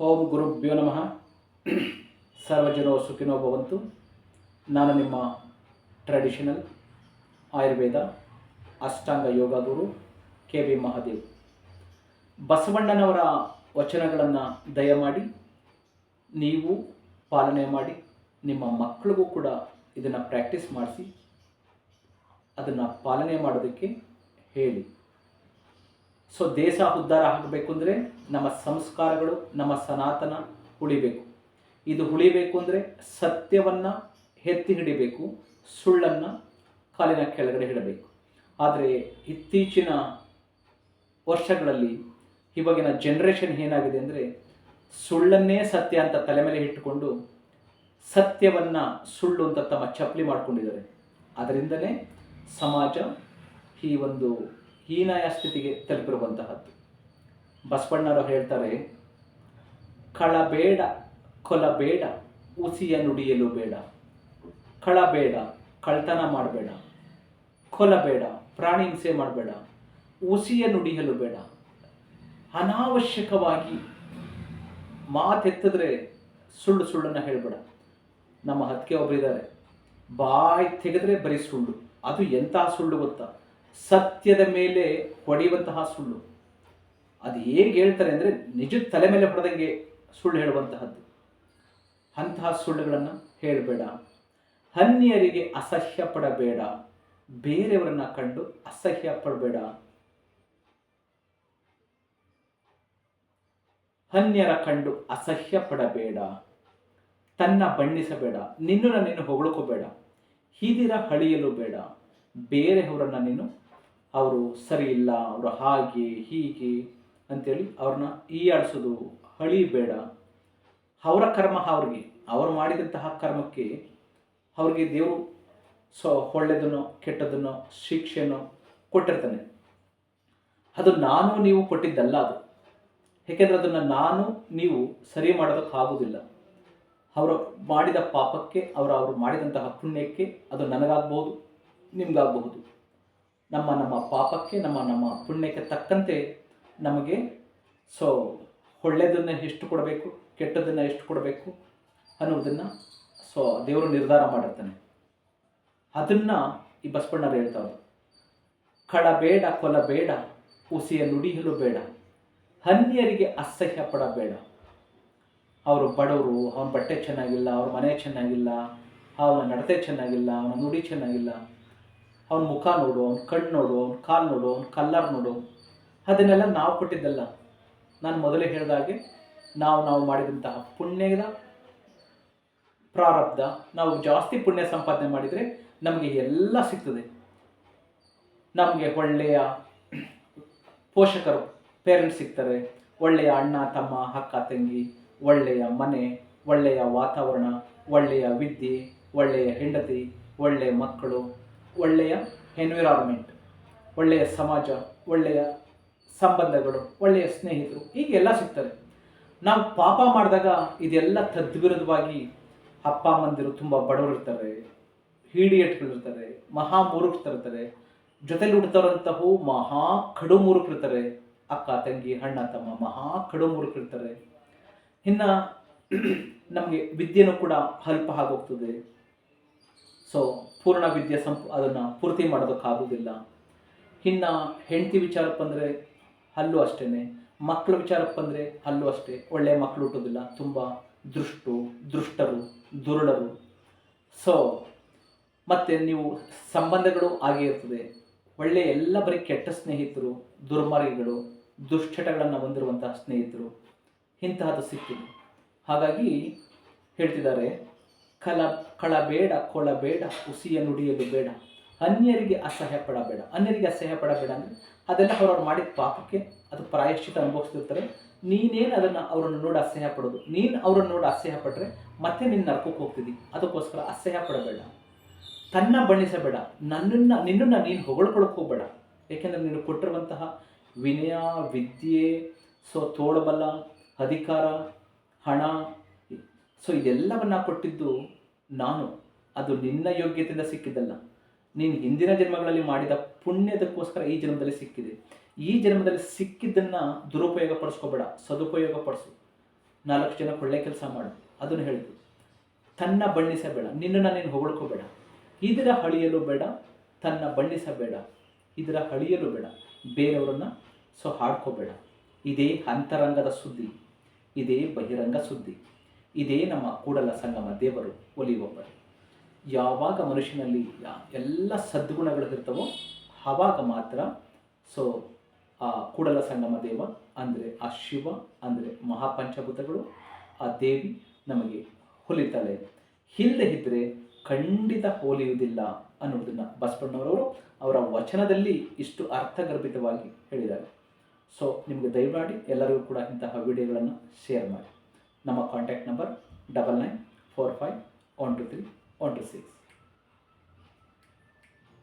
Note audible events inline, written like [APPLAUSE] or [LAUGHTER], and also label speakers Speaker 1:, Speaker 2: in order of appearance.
Speaker 1: ಓಂ ಗುರುಭ್ಯೋ ನಮಃ. ಸರ್ವಜನೋ ಸುಖಿನೋ ಭವಂತು. ನಾನು ನಿಮ್ಮ traditional Ayurveda Ashtanga yoga guru K V Mahadev. ಬಸವಣ್ಣನವರ ವಚನಗಳನ್ನು ದಯಮಾಡಿ, ನೀವು ಪಾಲನೆ ಮಾಡಿ, ನಿಮ್ಮ ಮಕ್ಕಳಿಗೂ ಕೂಡ ಇದನ್ನು ಪ್ರಾಕ್ಟೀಸ್ ಮಾಡಿಸಿ, ಅದನ್ನು ಪಾಲನೆ ಮಾಡೋದಕ್ಕೆ ಹೇಳಿ. ಸೊ ದೇಶ ಉದ್ಧಾರ ಆಗಬೇಕು ಅಂದರೆ ನಮ್ಮ ಸಂಸ್ಕಾರಗಳು, ನಮ್ಮ ಸನಾತನ ಉಳಿಬೇಕು. ಇದು ಉಳಿಬೇಕು ಅಂದರೆ ಸತ್ಯವನ್ನು ಎತ್ತಿ ಹಿಡಿಬೇಕು, ಸುಳ್ಳನ್ನು ಕಾಲಿನ ಕೆಳಗಡೆ ಇಡಬೇಕು. ಆದರೆ ಇತ್ತೀಚಿನ ವರ್ಷಗಳಲ್ಲಿ ಇವಾಗಿನ ಜನ್ರೇಷನ್ ಏನಾಗಿದೆ ಅಂದರೆ ಸುಳ್ಳನ್ನೇ ಸತ್ಯ ಅಂತ ತಲೆ ಮೇಲೆ ಇಟ್ಟುಕೊಂಡು ಸತ್ಯವನ್ನು ಸುಳ್ಳು ಅಂತ ತಮ್ಮ ಚಪ್ಪಲಿ ಮಾಡಿಕೊಂಡಿದ್ದಾರೆ. ಅದರಿಂದಲೇ ಸಮಾಜ ಈ ಒಂದು ಹೀನಾಯ ಸ್ಥಿತಿಗೆ ತಲುಪಿರುವಂತಹದ್ದು. ಬಸವಣ್ಣವರು ಹೇಳ್ತಾರೆ, ಕಳಬೇಡ, ಕೊಲಬೇಡ, ಉಸಿಯ ನುಡಿಯಲು ಬೇಡ. ಕಳಬೇಡ, ಕಳ್ತನ ಮಾಡಬೇಡ. ಕೊಲಬೇಡ ಪ್ರಾಣಿ ಹಿಂಸೆ ಮಾಡಬೇಡ. ಉಸಿಯ ನುಡಿಯಲು ಬೇಡ. ಅನಾವಶ್ಯಕವಾಗಿ ಮಾತೆತ್ತಿದ್ರೆ ಸುಳ್ಳು ಸುಳ್ಳನ್ನು ಹೇಳಬೇಡ. ನಮ್ಮ ಹತ್ತಿಗೆ ಒಬ್ಬರಿದ್ದಾರೆ ಬಾಯಿ ತೆಗೆದ್ರೆ ಬರೀ ಸುಳ್ಳು, ಅದು ಎಂಥ ಸುಳ್ಳು ಗೊತ್ತಾ? ಸತ್ಯದ ಮೇಲೆ ಹೊಡೆಯುವಂತಹ ಸುಳ್ಳು. ಅದು ಹೇಗೆ ಹೇಳ್ತಾರೆ ಅಂದರೆ ನಿಜ ತಲೆ ಮೇಲೆ ಹೊಡೆದಂಗೆ ಸುಳ್ಳು ಹೇಳುವಂತಹದ್ದು. ಅಂತಹ ಸುಳ್ಳುಗಳನ್ನು ಹೇಳಬೇಡ. ಅನ್ಯರಿಗೆ ಅಸಹ್ಯ ಪಡಬೇಡ. ಬೇರೆಯವರನ್ನ ಕಂಡು ಅಸಹ್ಯ ಪಡಬೇಡ. ಅನ್ಯರ ಕಂಡು ಅಸಹ್ಯ ಪಡಬೇಡ. ತನ್ನ ಬಣ್ಣಿಸಬೇಡ. ನಿನ್ನನ್ನು ನೀನು ಹೊಗಳ್ಕೋಬೇಡ. ಹೀದಿರ ಹಳಿಯಲು ಬೇಡ. ಬೇರೆಯವರನ್ನ ನೀನು ಅವರು ಸರಿ ಇಲ್ಲ, ಅವರು ಹಾಗೆ, ಹೀಗೆ ಅಂತೇಳಿ ಅವ್ರನ್ನ ಈಯಾಡಿಸೋದು ಹಳಿಬೇಡ ಅವರ ಕರ್ಮ ಅವ್ರಿಗೆ, ಅವರು ಮಾಡಿದಂತಹ ಕರ್ಮಕ್ಕೆ ಅವ್ರಿಗೆ ದೇವರು ಸೊ ಒಳ್ಳೆಯದನ್ನು ಕೆಟ್ಟದನ್ನು ಶಿಕ್ಷೆನೋ ಕೊಟ್ಟಿರ್ತಾನೆ. ಅದು ನಾನು ನೀವು ಕೊಟ್ಟಿದ್ದಲ್ಲ ಅದು. ಏಕೆಂದರೆ ಅದನ್ನು ನಾನು ನೀವು ಸರಿ ಮಾಡೋದಕ್ಕಾಗೋದಿಲ್ಲ ಅವರು ಮಾಡಿದ ಪಾಪಕ್ಕೆ, ಅವರು ಅವರು ಮಾಡಿದಂತಹ ಪುಣ್ಯಕ್ಕೆ ಅದು ನನಗಾಗಬಹುದು ನಿಮಗಾಗಬಹುದು. ನಮ್ಮ ನಮ್ಮ ಪಾಪಕ್ಕೆ, ನಮ್ಮ ನಮ್ಮ ಪುಣ್ಯಕ್ಕೆ ತಕ್ಕಂತೆ ನಮಗೆ ಸೊ ಒಳ್ಳೆಯದನ್ನು ಎಷ್ಟು ಕೊಡಬೇಕು, ಕೆಟ್ಟದನ್ನು ಎಷ್ಟು ಕೊಡಬೇಕು ಅನ್ನೋದನ್ನು ಸೊ ದೇವರು ನಿರ್ಧಾರ ಮಾಡಿರ್ತಾನೆ ಅದನ್ನು ಈ ಬಸವಣ್ಣರು ಬೇಡ, ಕೊಲ ಬೇಡ ಉಸಿಯ ನುಡಿಯಲು ಬೇಡ, ಅನ್ಯರಿಗೆ ಅಸಹ್ಯ ಪಡಬೇಡ. ಅವರು ಬಡವರು, ಅವನ ಬಟ್ಟೆ ಚೆನ್ನಾಗಿಲ್ಲ, ಅವ್ರ ಮನೆ ಚೆನ್ನಾಗಿಲ್ಲ, ಅವನ ನಡತೆ ಚೆನ್ನಾಗಿಲ್ಲ, ಅವನ ನುಡಿ ಚೆನ್ನಾಗಿಲ್ಲ. ಅವನ ಮುಖ ನೋಡು ಅವ್ನ ಕಣ್ಣು ನೋಡು ಅವ್ನ ಕಾಲು ನೋಡು ಅವ್ನ ಕಲ್ಲರ್ ನೋಡು ಅದನ್ನೆಲ್ಲ ನಾವು ಕೊಟ್ಟಿದ್ದಲ್ಲ. ನಾನು ಮೊದಲೇ ಹೇಳಿದಾಗೆ ನಾವು ನಾವು ಮಾಡಿದಂತಹ ಪುಣ್ಯದ ಪ್ರಾರಬ್ಧ, ನಾವು ಜಾಸ್ತಿ ಪುಣ್ಯ ಸಂಪಾದನೆ ಮಾಡಿದರೆ ನಮಗೆ ಎಲ್ಲ ಸಿಗ್ತದೆ. ನಮಗೆ ಒಳ್ಳೆಯ ಪೋಷಕರು ಪೇರೆಂಟ್ಸ್ ಸಿಗ್ತಾರೆ. ಒಳ್ಳೆಯ ಅಣ್ಣ, ತಮ್ಮ, ಅಕ್ಕ, ತಂಗಿ, ಒಳ್ಳೆಯ ಮನೆ, ಒಳ್ಳೆಯ ವಾತಾವರಣ, ಒಳ್ಳೆಯ ವಿದ್ಯೆ, ಒಳ್ಳೆಯ ಹೆಂಡತಿ, ಒಳ್ಳೆಯ ಮಕ್ಕಳು. ಒಳ್ಳೆಯ ಎನ್ವಿರಾನ್ಮೆಂಟ್ ಒಳ್ಳೆಯ ಸಮಾಜ, ಒಳ್ಳೆಯ ಸಂಬಂಧಗಳು, ಒಳ್ಳೆಯ ಸ್ನೇಹಿತರು, ಹೀಗೆಲ್ಲ ಸಿಗ್ತದೆ. ನಾವು ಪಾಪ ಮಾಡಿದಾಗ ಇದೆಲ್ಲ ತದ್ವಿರುದ್ಧವಾಗಿ ಅಪ್ಪ, ಅಮ್ಮಂದಿರು ತುಂಬ ಬಡವರು ಇರ್ತಾರೆ ಹೀಡಿಯಟ್ಗಳಿರ್ತಾರೆ, ಮಹಾ ಮೂರ್ಖರಿರ್ತಾರೆ, ಜೊತೆಲಿ ಹುಡ್ತಾರಂತಹವು ಮಹಾ ಕಡು ಇರ್ತಾರೆ ಅಕ್ಕ, ತಂಗಿ, ಅಣ್ಣ, ತಮ್ಮ ಮಹಾ ಕಡು ಇರ್ತಾರೆ ಇನ್ನು [CLEARS THROAT] ನಮಗೆ ವಿದ್ಯೆನೂ ಕೂಡ ಅಲ್ಪ ಆಗೋಗ್ತದೆ ಸೊ ಪೂರ್ಣ ವಿದ್ಯೆ ಸಂಪ್, ಅದನ್ನು ಪೂರ್ತಿ ಮಾಡೋದಕ್ಕಾಗೋದಿಲ್ಲ ಇನ್ನು ಹೆಂಡತಿ ವಿಚಾರಕ್ಕೆ ಬಂದರೆ ಅಲ್ಲೂ ಅಷ್ಟೇ ಮಕ್ಕಳ ವಿಚಾರಕ್ಕೆ ಬಂದರೆ ಅಲ್ಲೂ ಅಷ್ಟೇ. ಒಳ್ಳೆಯ ಮಕ್ಕಳು ಹುಟ್ಟೋದಿಲ್ಲ. ತುಂಬ ದೃಷ್ಟು, ದುಷ್ಟರು, ದುರುಳರು. ಸೊ ಮತ್ತು ನೀವು ಸಂಬಂಧಗಳು ಆಗೇ ಇರ್ತದೆ. ಒಳ್ಳೆಯ ಎಲ್ಲ ಬರೀ ಕೆಟ್ಟ ಸ್ನೇಹಿತರು, ದುರ್ಮಾರ್ಗಿಗಳು, ದುಶ್ಚಟಗಳನ್ನು ಹೊಂದಿರುವಂತಹ ಸ್ನೇಹಿತರು ಇಂತಹದ್ದು ಸಿಕ್ಕಿದೆ. ಹಾಗಾಗಿ ಹೇಳ್ತಿದ್ದಾರೆ ಕಲ, ಕಳಬೇಡ, ಕೊಳಬೇಡ, ಉಸಿಯ ನುಡಿಯಲು ಬೇಡ. ಅನ್ಯರಿಗೆ ಅಸಹ್ಯ ಪಡಬೇಡ. ಅನ್ಯರಿಗೆ ಅಸಹ್ಯ ಪಡಬೇಡ ಅಂದರೆ ಅದೆಲ್ಲ ಅವ್ರವ್ರು ಮಾಡಿದ ಪಾಪಕ್ಕೆ ಅದು ಪ್ರಾಯಶ್ಚಿತ ಅನುಭವಿಸ್ತಿರ್ತಾರೆ ನೀನೇನು ಅದನ್ನು ಅವರನ್ನು ನೋಡಿ ಅಸಹ್ಯ ಪಡೋದು? ನೀನು ಅವರನ್ನು ನೋಡಿ ಅಸಹ್ಯ ಪಟ್ಟರೆ ಮತ್ತೆ ನೀನು ನರ್ಕಕ್ಕೆ ಹೋಗ್ತಿದ್ದಿ ಅದಕ್ಕೋಸ್ಕರ ಅಸಹ್ಯ ಪಡಬೇಡ. ತನ್ನ ಬಣ್ಣಿಸಬೇಡ. ನನ್ನನ್ನು, ನಿನ್ನನ್ನು ನೀನು ಹೊಗಳ್ಕೊಳಕ್ಕೆ ಹೋಗಬೇಡ. ಏಕೆಂದರೆ ನೀನು ಕೊಟ್ಟಿರುವಂತಹ ವಿನಯ, ವಿದ್ಯೆ, ಸೊ, ತೋಳಬಲ, ಅಧಿಕಾರ, ಹಣ ಸೊ ಇದೆಲ್ಲವನ್ನು ಕೊಟ್ಟಿದ್ದು ನಾನು. ಅದು ನಿನ್ನ ಯೋಗ್ಯತೆಯಿಂದ ಸಿಕ್ಕಿದ್ದಲ್ಲ. ನೀನು ಹಿಂದಿನ ಜನ್ಮಗಳಲ್ಲಿ ಮಾಡಿದ ಪುಣ್ಯದಕ್ಕೋಸ್ಕರ ಈ ಜನ್ಮದಲ್ಲಿ ಸಿಕ್ಕಿದೆ. ಈ ಜನ್ಮದಲ್ಲಿ ಸಿಕ್ಕಿದ್ದನ್ನು ದುರುಪಯೋಗ ಪಡಿಸ್ಕೋಬೇಡ ಸದುಪಯೋಗ ಪಡಿಸು ನಾಲ್ಕು ಜನ ಒಳ್ಳೆ ಕೆಲಸ ಮಾಡು. ಅದನ್ನು ಹೇಳಿದ್ರು ತನ್ನ ಬಣ್ಣಿಸಬೇಡ. ನಿನ್ನನ್ನು ನೀನು ಹೊಗಳ್ಕೋಬೇಡ. ಇದರ ಹಳಿಯಲು ಬೇಡ. ತನ್ನ ಬಣ್ಣಿಸಬೇಡ. ಇದರ ಹಳಿಯಲು ಬೇಡ. ಬೇರೆಯವರನ್ನು ಸೊ, ಹಾಡ್ಕೋಬೇಡ. ಇದೇ ಅಂತರಂಗದ ಸುದ್ದಿ. ಇದೇ ಬಹಿರಂಗ ಸುದ್ದಿ. ಇದೇ ನಮ್ಮ ಕೂಡಲ ಸಂಗಮ, ದೇವರು ಒಲಿಯುವವರು ಯಾವಾಗ ಮನುಷ್ಯನಲ್ಲಿ ಎಲ್ಲ ಸದ್ಗುಣಗಳು ಇರ್ತವೋ ಆವಾಗ ಮಾತ್ರ ಸೊ, ಆ ಕೂಡಲ ಸಂಗಮ ದೇವ ಅಂದರೆ ಆ ಶಿವ, ಅಂದರೆ ಮಹಾಪಂಚಭೂತಗಳು, ಆ ದೇವಿ ನಮಗೆ ಹೊಲಿತಾಳೆ. ಹಿಂದೆ ಇದ್ದರೆ ಖಂಡಿತ ಹೋಲಿಯುವುದಿಲ್ಲ ಅನ್ನೋದನ್ನು ಬಸವಣ್ಣವರವರು ಅವರ ವಚನದಲ್ಲಿ ಇಷ್ಟು ಅರ್ಥಗರ್ಭಿತವಾಗಿ ಹೇಳಿದ್ದಾರೆ. ಸೊ, ನಿಮಗೆ ದಯಮಾಡಿ ಎಲ್ಲರಿಗೂ ಕೂಡ ಇಂತಹ ವಿಡಿಯೋಗಳನ್ನು ಶೇರ್ ಮಾಡಿ. ನಮ್ಮ contact number double nine four five one two three one two six